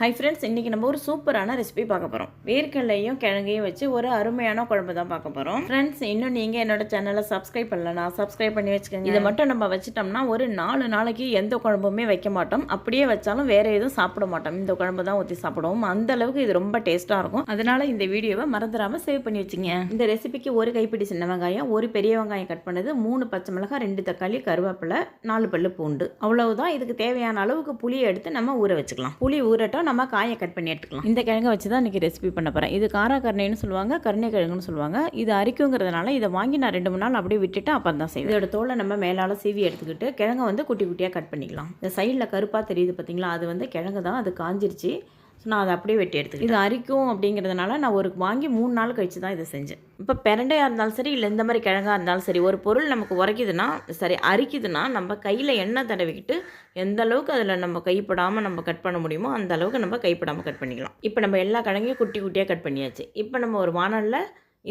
Hi friends இன்றைக்கி நம்ம ஒரு சூப்பரான ரெசிபி பார்க்க போகிறோம் வேர்க்கடலையும் கிழங்கையும் வச்சு ஒரு அருமையான குழம்பு தான் பார்க்க போகிறோம் ஃப்ரெண்ட்ஸ் இன்னும் நீங்கள் என்னோட சேனலை சப்ஸ்கிரைப் பண்ணலனா சப்ஸ்கிரைப் பண்ணி வச்சுக்கோங்க. இதை மட்டும் நம்ம வச்சிட்டோம்னா ஒரு நாலு நாளைக்கு எந்த குழம்புமே வைக்க மாட்டோம். அப்படியே வச்சாலும் வேறு எதுவும் சாப்பிட மாட்டோம். இந்த குழம்பு தான் ஊற்றி சாப்பிடுவோம். அந்த அளவுக்கு இது ரொம்ப டேஸ்ட்டாக இருக்கும். அதனால் இந்த வீடியோவை மறந்துடாமல் சேவ் பண்ணி வச்சுங்க இந்த ரெசிபிக்கு ஒரு கைப்பிடி சின்ன வெங்காயம் ஒரு பெரிய வெங்காயம் கட் பண்ணது மூணு பச்சை மிளகாய் ரெண்டு தக்காளி கருவேப்பிலை நாலு பல்லு பூண்டு. அவ்வளவுதான். இதுக்கு தேவையான அளவுக்கு புளியை எடுத்து நம்ம ஊற வச்சுக்கலாம். புளி ஊறட்டும். நம்ம காயை கட் பண்ணி எடுத்துக்கலாம். இந்த கிழங்கை வச்சு தான் இன்றைக்கி ரெசிபி பண்ண போகிறேன் இது காரா கருணைன்னு சொல்லுவாங்க கருணை கிழங்குன்னு சொல்லுவாங்க. இது அரிக்குங்கிறதுனால இதை வாங்கி நான் ரெண்டு மூணு நாள் அப்படியே விட்டுட்டு அப்புறம் தான் செய்வேன். இதோட தோலை நம்ம மேலால் சீவி எடுத்துக்கிட்டு கிழங்கை வந்து குட்டி குட்டியாக கட் பண்ணிக்கலாம். இந்த சைடில் கருப்பாக தெரியுது பார்த்தீங்களா அது வந்து கிழங்கு தான். அது காஞ்சிருச்சு. ஸோ நான் அதை அப்படியே வெட்டி எடுத்துக்கிட்டேன். இது அரிக்கும் அப்படிங்கிறதுனால நான் ஒரு வாங்கி மூணு நாள் கழித்து தான் இதை செஞ்சேன். இப்போ பெரண்டையாக இருந்தாலும் சரி இல்லை இந்த மாதிரி கிழங்காக இருந்தாலும் சரி ஒரு பொருள் நமக்கு உரைக்குதுன்னா சரி அரிக்குதுன்னா நம்ம கையில் எண்ணெய் தடவிக்கிட்டு எந்த அளவுக்கு அதில் நம்ம கைப்படாமல் நம்ம கட் பண்ண முடியுமோ அந்த அளவுக்கு நம்ம கைப்படாமல் கட் பண்ணிக்கலாம். இப்போ நம்ம எல்லா கிழங்கையும் குட்டி குட்டியாக கட் பண்ணியாச்சு. இப்போ நம்ம ஒரு வானலில்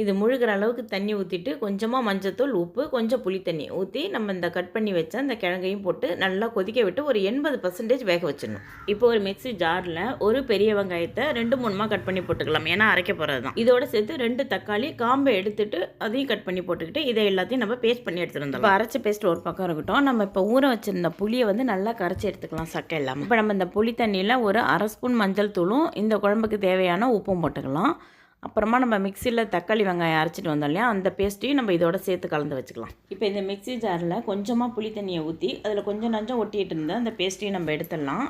இது முழுகிற அளவுக்கு தண்ணி ஊற்றிட்டு கொஞ்சமாக மஞ்சத்தூள் உப்பு கொஞ்சம் புளி தண்ணி ஊற்றி நம்ம இந்த கட் பண்ணி வச்ச அந்த கிழங்கையும் போட்டு நல்லா கொதிக்க விட்டு ஒரு எண்பது பர்சன்டேஜ் வேக வச்சிடணும். இப்போ ஒரு மிக்ஸி ஜாரில் ஒரு பெரிய வெங்காயத்தை ரெண்டு மூணுமா கட் பண்ணி போட்டுக்கலாம். ஏன்னா அரைக்க போகிறது தான் இதோட சேர்த்து ரெண்டு தக்காளி காம்பை எடுத்துட்டு அதையும் கட் பண்ணி போட்டுக்கிட்டு இதை எல்லாத்தையும் நம்ம பேஸ்ட் பண்ணி எடுத்துருந்தோம் வந்தோம் இப்போ அரைச்ச பேஸ்ட் ஒரு பக்கம் இருக்கட்டும். நம்ம இப்போ ஊற வச்சிருந்த புளியை வந்து நல்லா கரைச்சி எடுத்துக்கலாம் சக்கை இல்லாமல் இப்போ நம்ம இந்த புளி தண்ணியில் ஒரு அரை ஸ்பூன் மஞ்சள் தூளும் இந்த குழம்புக்கு தேவையான உப்பும் போட்டுக்கலாம். அப்புறமா நம்ம மிக்சியில் தக்காளி வெங்காயம் அரைச்சிட்டு வந்தோம் இல்லையா? அந்த பேஸ்ட்டையும் நம்ம இதோட சேர்த்து கலந்து வச்சுக்கலாம். இப்போ இந்த மிக்ஸி ஜாரில் கொஞ்சமாக புளி தண்ணியை ஊற்றி அதில் கொஞ்சம் நஞ்சம் ஒட்டிகிட்டு இருந்தால் அந்த பேஸ்ட்டையும் நம்ம எடுத்துடலாம்.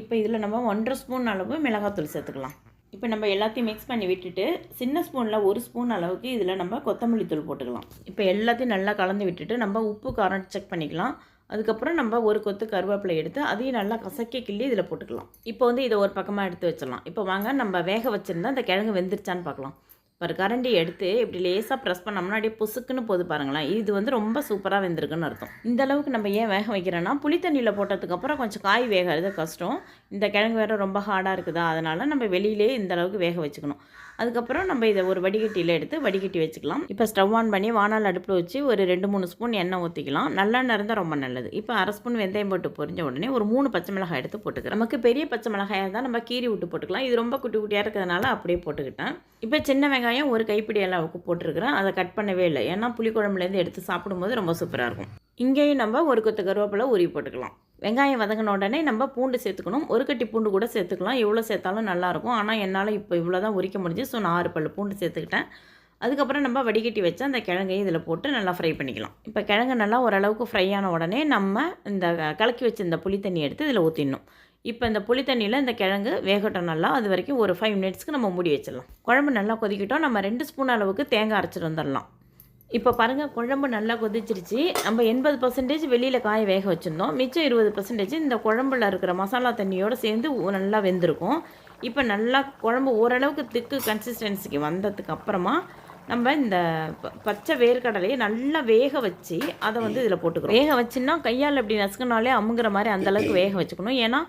இப்போ இதில் நம்ம ஒன்றரை ஸ்பூன் அளவு மிளகாத்தூள் சேர்த்துக்கலாம். இப்போ நம்ம எல்லாத்தையும் மிக்ஸ் பண்ணி விட்டுட்டு சின்ன ஸ்பூனில் ஒரு ஸ்பூன் அளவுக்கு இதில் நம்ம கொத்தமல்லி தூள் போட்டுக்கலாம். இப்போ எல்லாத்தையும் நல்லா கலந்து விட்டுட்டு நம்ம உப்பு காரம் செக் பண்ணிக்கலாம். அதுக்கப்புறம் நம்ம ஒரு கொத்து கருவேப்பிலை எடுத்து அதையும் நல்லா கசக்கி கிள்ளி இதில் போட்டுக்கலாம். இப்போ வந்து இதை ஒரு பக்கமாக எடுத்து வச்சிடலாம். இப்போ வாங்க நம்ம வேக வச்சுருந்தா அந்த கிழங்கு வெந்துருச்சான்னு பார்க்கலாம். ஒரு கரண்டி எடுத்து இப்படி லேசாக ப்ரெஸ் பண்ணோம்னா அப்படியே புசுக்குன்னு போது பாருங்களேன். இது வந்து ரொம்ப சூப்பராக வெந்திருக்குன்னு அர்த்தம். இந்த அளவுக்கு நம்ம ஏன் வேக வைக்கிறோன்னா புளி தண்ணியில் போட்டதுக்கப்புறம் கொஞ்சம் காய் வேகிறது கஷ்டம். இந்த கிழங்கு வேறு ரொம்ப ஹார்டாக இருக்குதா? அதனால் நம்ம வெளியிலே இந்த அளவுக்கு வேக வச்சுக்கணும். அதுக்கப்புறம் நம்ம இதை ஒரு வடிகட்டியில் எடுத்து வடிகட்டி வச்சுக்கலாம். இப்போ ஸ்டவ் ஆன் பண்ணி வானால் அடுப்பில் வச்சு ஒரு ரெண்டு மூணு ஸ்பூன் எண்ணெய் ஊற்றிக்கலாம் நல்லெண்ணெய் இருந்தால் ரொம்ப நல்லது. இப்போ அரை ஸ்பூன் வெந்தயம் போட்டு பொரிஞ்ச உடனே ஒரு மூணு பச்சை மிளகாய் எடுத்து போட்டுக்கிறேன். நமக்கு பெரிய பச்சை மிளகாயாக இருந்தால் நம்ம கீரி விட்டு போட்டுக்கலாம். இது ரொம்ப குட்டி குட்டியாக இருக்கிறதுனால அப்படியே போட்டுக்கிட்டேன். இப்போ சின்ன வெங்காயம் ஒரு கைப்பிடி அளவுக்கு போட்டிருக்கிறேன். அதை கட் பண்ணவே இல்லை. ஏன்னா புளிக்குழம்புலேருந்து எடுத்து சாப்பிடும்போது ரொம்ப சூப்பராக இருக்கும். இங்கேயும் நம்ம ஒரு கொத்து கருவேப்பிலை உருவி போட்டுக்கலாம். வெங்காயம் வதங்கின உடனே நம்ம பூண்டு சேர்த்துக்கணும். ஒரு கட்டி பூண்டு கூட சேர்த்துக்கலாம். எவ்வளோ சேர்த்தாலும் நல்லாயிருக்கும். ஆனால் என்னால் இப்போ இவ்வளோ தான் உரிக்க முடிஞ்சு ஸோ நான் ஆறு பல் பூண்டு சேர்த்துக்கிட்டேன். அதுக்கப்புறம் நம்ம வடிகட்டி வச்சு அந்த கிழங்கையும் இதில் போட்டு நல்லா ஃப்ரை பண்ணிக்கலாம். இப்போ கிழங்கு நல்லா ஓரளவுக்கு ஃப்ரை ஆன உடனே நம்ம இந்த கலக்கி வச்சு இந்த புளி தண்ணி எடுத்து இதில் ஊற்றிடணும் இப்போ இந்த புளி தண்ணியில் இந்த கிழங்கு வேகட்டும் நல்லா. அது வரைக்கும் ஒரு ஃபைவ் மினிட்ஸ்க்கு நம்ம மூடி வச்சிடலாம். குழம்பு நல்லா கொதிக்கிட்டோம். நம்ம ரெண்டு ஸ்பூன் அளவுக்கு தேங்காய் அரைச்சிட்டு வந்துடலாம். இப்போ பாருங்கள் குழம்பு நல்லா கொதிச்சிருச்சு. நம்ம எண்பது பர்சன்டேஜ் வெளியில் காய வேக வச்சுருந்தோம். மிச்சம் இருபது பர்சன்டேஜ் இந்த குழம்புல இருக்கிற மசாலா தண்ணியோடு சேர்ந்து நல்லா வெந்திருக்கும். இப்போ நல்லா குழம்பு ஓரளவுக்கு திக்கு கன்சிஸ்டன்சிக்கு வந்ததுக்கு அப்புறமா நம்ம இந்த பச்சை வேர்க்கடலையை நல்லா வேக வச்சு அதை வந்து இதில் போட்டுக்கிறோம். வேக வச்சுன்னா கையால் இப்படி நசுக்கினாலே அமுங்கிற மாதிரி அந்தளவுக்கு வேக வச்சுக்கணும். ஏன்னா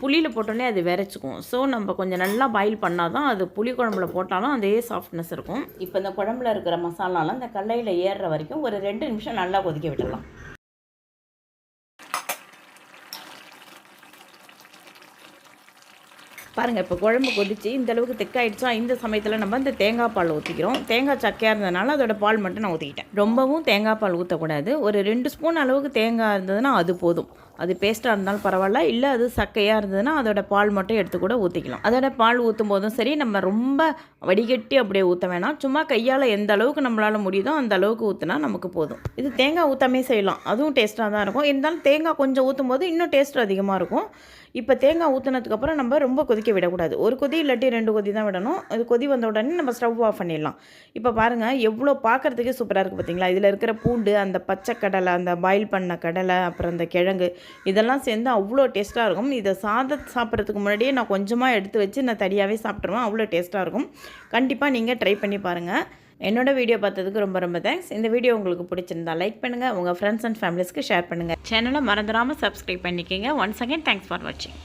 புளியில் போட்டோன்னே அது விரைச்சிக்கும். ஸோ நம்ம கொஞ்சம் நல்லா பாயில் பண்ணால் தான் அது புளி குழம்புல போட்டாலும் அதே சாஃப்ட்னஸ் இருக்கும். இப்போ இந்த குழம்புல இருக்கிற மசாலாலாம் இந்த கல்லையில் ஏறுற வரைக்கும் ஒரு ரெண்டு நிமிஷம் நல்லா கொதிக்க விட்டுடலாம் பாருங்கள் இப்போ குழம்பு கொதிச்சு இந்த அளவுக்கு திக்காயிடுச்சா இந்த சமயத்தில் நம்ம இந்த தேங்காய் பால் ஊற்றிக்கிறோம் தேங்காய் சக்கையாக இருந்ததுனால அதோட பால் மட்டும் நான் ஊற்றிக்கிட்டேன் ரொம்பவும் தேங்காய் பால் ஊற்றக்கூடாது ஒரு ரெண்டு ஸ்பூன் அளவுக்கு தேங்காய் இருந்ததுன்னா அது போதும். அது பேஸ்ட்டாக இருந்தாலும் பரவாயில்ல இல்லை அது சக்கையாக இருந்ததுன்னா அதோட பால் மட்டும் எடுத்து கூட ஊற்றிக்கலாம் அதோட பால் ஊற்றும் போதும் சரி நம்ம ரொம்ப வடிகட்டி அப்படியே ஊற்ற வேணாம். சும்மா கையால் எந்த அளவுக்கு நம்மளால் முடியுதோ அந்த அளவுக்கு ஊற்றினா நமக்கு போதும். இது தேங்காய் ஊற்றாமே செய்யலாம். அதுவும் டேஸ்ட்டாக தான் இருக்கும். இருந்தாலும் தேங்காய் கொஞ்சம் ஊற்றும் போது இன்னும் டேஸ்ட் அதிகமாக இருக்கும். இப்போ தேங்காய் ஊற்றினதுக்கப்புறம் நம்ம ரொம்ப கொதிக்க விடக்கூடாது. ஒரு கொதி இல்லாட்டி ரெண்டு கொதி தான் விடணும். அது கொதி வந்த உடனே நம்ம ஸ்டவ் ஆஃப் பண்ணிடலாம். இப்போ பாருங்கள் எவ்வளோ பார்க்குறதுக்கே சூப்பராக இருக்குது பார்த்தீங்களா இதில் இருக்கிற பூண்டு அந்த பச்சை கடலை அந்த பாயில் பண்ண கடலை அப்புறம் அந்த கிழங்கு இதெல்லாம் சேர்ந்து அவ்வளோ டேஸ்ட்டாக இருக்கும். இதை சாத சாப்பிட்றதுக்கு முன்னாடியே நான் கொஞ்சமாக எடுத்து வச்சு நான் தனியாகவே சாப்பிட்ருவேன் அவ்வளோ டேஸ்ட்டாக இருக்கும். கண்டிப்பாக நீங்கள் ட்ரை பண்ணி பாருங்கள் என்னோட வீடியோ பார்த்ததுக்கு ரொம்ப ரொம்ப தேங்க்ஸ் இந்த வீடியோ உங்களுக்கு பிடிச்சிருந்தா லைக் பண்ணுங்கள் உங்கள் ஃப்ரெண்ட்ஸ் அண்ட் ஃபேமிலிஸ்க்கு ஷேர் பண்ணுங்கள் சேனலை மறந்துடாமல் சப்ஸ்கிரைப் பண்ணிக்கோங்க. ஒன்ஸ் அகேன் தேங்க்ஸ் ஃபார் வாட்சிங்